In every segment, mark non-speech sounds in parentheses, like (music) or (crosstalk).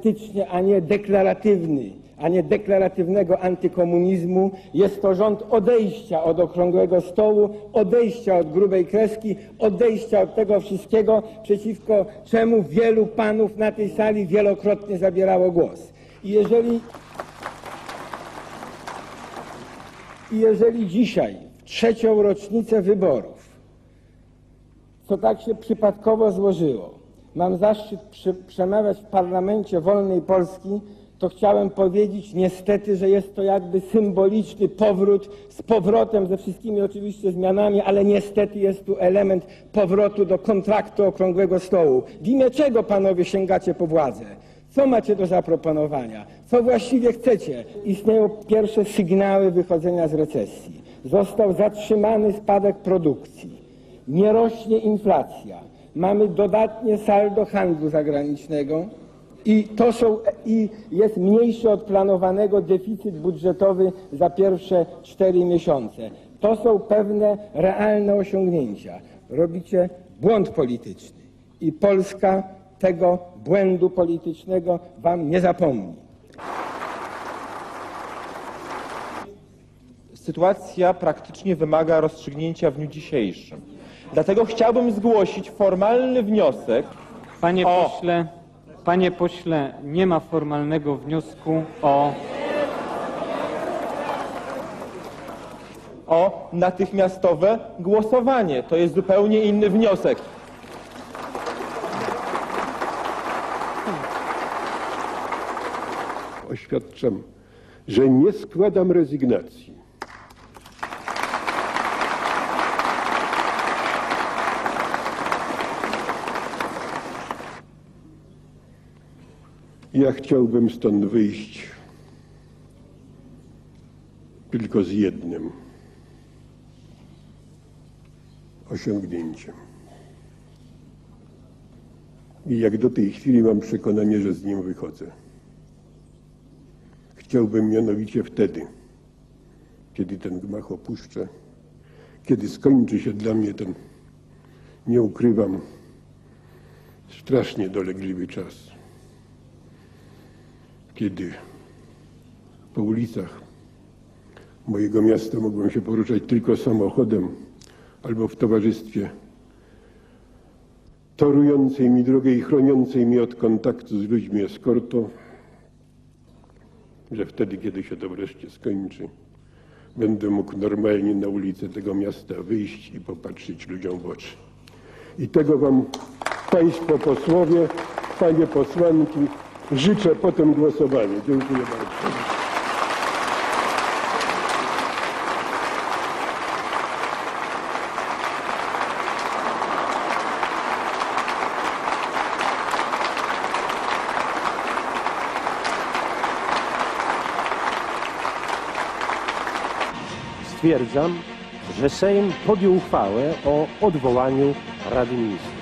autentycznie, a nie deklaratywny, a nie deklaratywnego antykomunizmu. Jest to rząd odejścia od okrągłego stołu, odejścia od grubej kreski, odejścia od tego wszystkiego, przeciwko czemu wielu panów na tej sali wielokrotnie zabierało głos. I jeżeli I jeżeli dzisiaj, w trzecią rocznicę wyborów, co tak się przypadkowo złożyło, mam zaszczyt przy, przemawiać w parlamencie wolnej Polski, to chciałem powiedzieć niestety, że jest to jakby symboliczny powrót z powrotem, ze wszystkimi oczywiście zmianami, ale niestety jest tu element powrotu do kontraktu okrągłego stołu. W imię czego panowie sięgacie po władzę? Co macie do zaproponowania? Co właściwie chcecie? Istnieją pierwsze sygnały wychodzenia z recesji. Został zatrzymany spadek produkcji. Nie rośnie inflacja. Mamy dodatnie saldo handlu zagranicznego i to są, i jest mniejszy od planowanego deficyt budżetowy za pierwsze cztery miesiące. To są pewne realne osiągnięcia. Robicie błąd polityczny i Polska tego błędu politycznego wam nie zapomni. Sytuacja praktycznie wymaga rozstrzygnięcia w dniu dzisiejszym. Dlatego chciałbym zgłosić formalny wniosek Panie O! pośle, panie pośle, nie ma formalnego wniosku o o natychmiastowe głosowanie. To jest zupełnie inny wniosek. Oświadczam, że nie składam rezygnacji. Ja chciałbym stąd wyjść tylko z jednym osiągnięciem. I jak do tej chwili mam przekonanie, że z nim wychodzę. Chciałbym mianowicie wtedy, kiedy ten gmach opuszczę, kiedy skończy się dla mnie ten, nie ukrywam, strasznie dolegliwy czas, kiedy po ulicach mojego miasta mogłem się poruszać tylko samochodem albo w towarzystwie torującej mi drogę i chroniącej mnie od kontaktu z ludźmi eskortu, że wtedy, kiedy się to wreszcie skończy, będę mógł normalnie na ulicę tego miasta wyjść i popatrzeć ludziom w oczy. I tego Wam, Państwo posłowie, Panie posłanki, życzę po tym głosowaniu. Dziękuję bardzo. Stwierdzam, że Sejm podjął uchwałę o odwołaniu Rady Ministrów.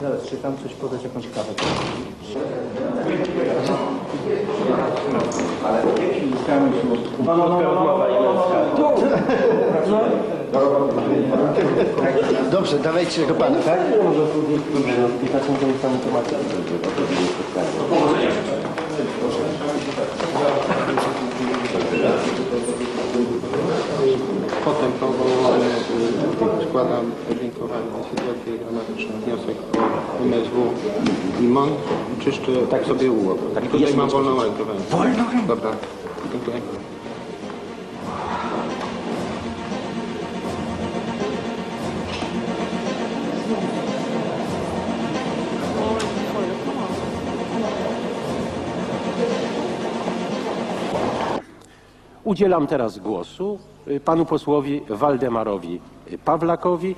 Zaraz, czy tam coś podać, jakąś kawę? Dobrze, dawajcie go pana, tak? Potem po powołaniu y, składam podziękowanie za sytuację gramatyczną, wniosek MSW i MON. Czyszczę tak sobie ułop. I tutaj mam wolną rękę. Wolną rękę? Dobra, dziękuję. Udzielam teraz głosu y, panu posłowi Waldemarowi Pawlakowi,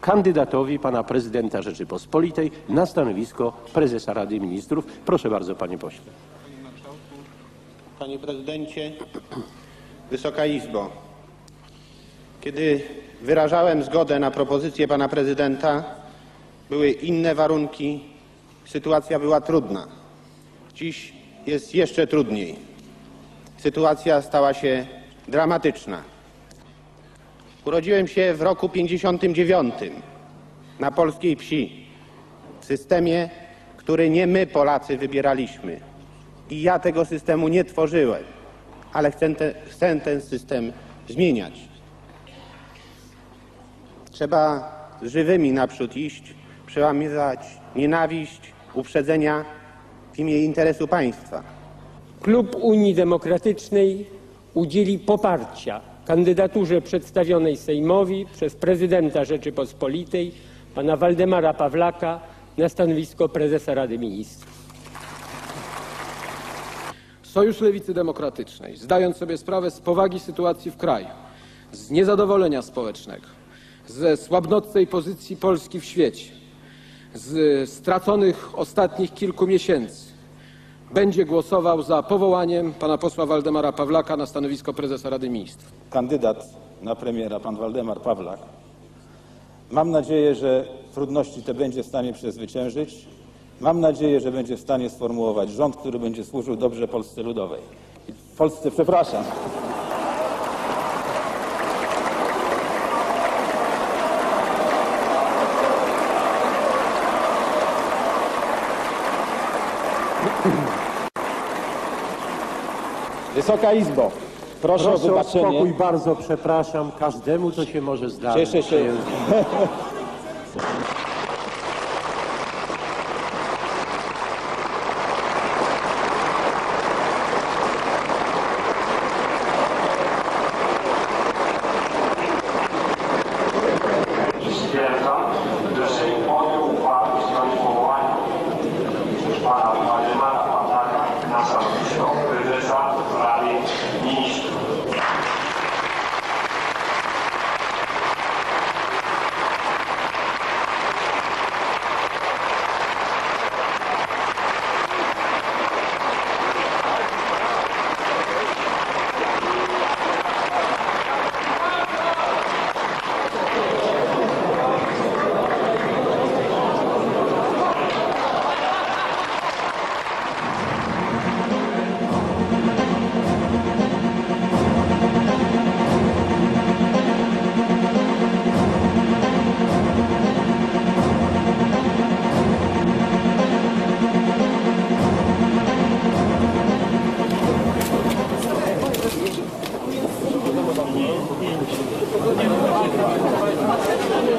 kandydatowi pana prezydenta Rzeczypospolitej na stanowisko prezesa Rady Ministrów. Proszę bardzo, panie pośle. Panie prezydencie, Wysoka Izbo. Kiedy wyrażałem zgodę na propozycję pana prezydenta, były inne warunki, sytuacja była trudna. Dziś jest jeszcze trudniej. Sytuacja stała się dramatyczna. Urodziłem się w roku 59 na polskiej wsi, w systemie, który nie my Polacy wybieraliśmy. I ja tego systemu nie tworzyłem, ale chcę, te, chcę ten system zmieniać. Trzeba z żywymi naprzód iść, przełamywać nienawiść, uprzedzenia w imię interesu państwa. Klub Unii Demokratycznej udzieli poparcia kandydaturze przedstawionej Sejmowi przez prezydenta Rzeczypospolitej pana Waldemara Pawlaka na stanowisko prezesa Rady Ministrów. Sojusz Lewicy Demokratycznej, zdając sobie sprawę z powagi sytuacji w kraju, z niezadowolenia społecznego, ze słabnącej pozycji Polski w świecie, z straconych ostatnich kilku miesięcy, będzie głosował za powołaniem pana posła Waldemara Pawlaka na stanowisko prezesa Rady Ministrów. kandydat na premiera, pan Waldemar Pawlak. Mam nadzieję, że trudności te będzie w stanie przezwyciężyć. Mam nadzieję, że będzie w stanie sformułować rząd, który będzie służył dobrze Polsce Ludowej. Polsce, przepraszam. Wysoka Izbo, proszę, Proszę o o wybaczenie. spokój, bardzo przepraszam. Każdemu to się może zdarzyć. Cieszę się. (laughs)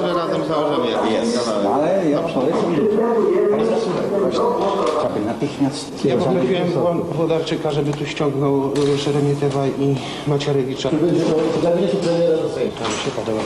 Może razem założymy jakiś. Ale ja człowiek natychmiast Ja poprosiłem Włodarczyka, żeby tu ściągnął y, Szeremietewa i Macierewicza. Będzie to w gabinecie premiera do Sejmu. Tam się podoba.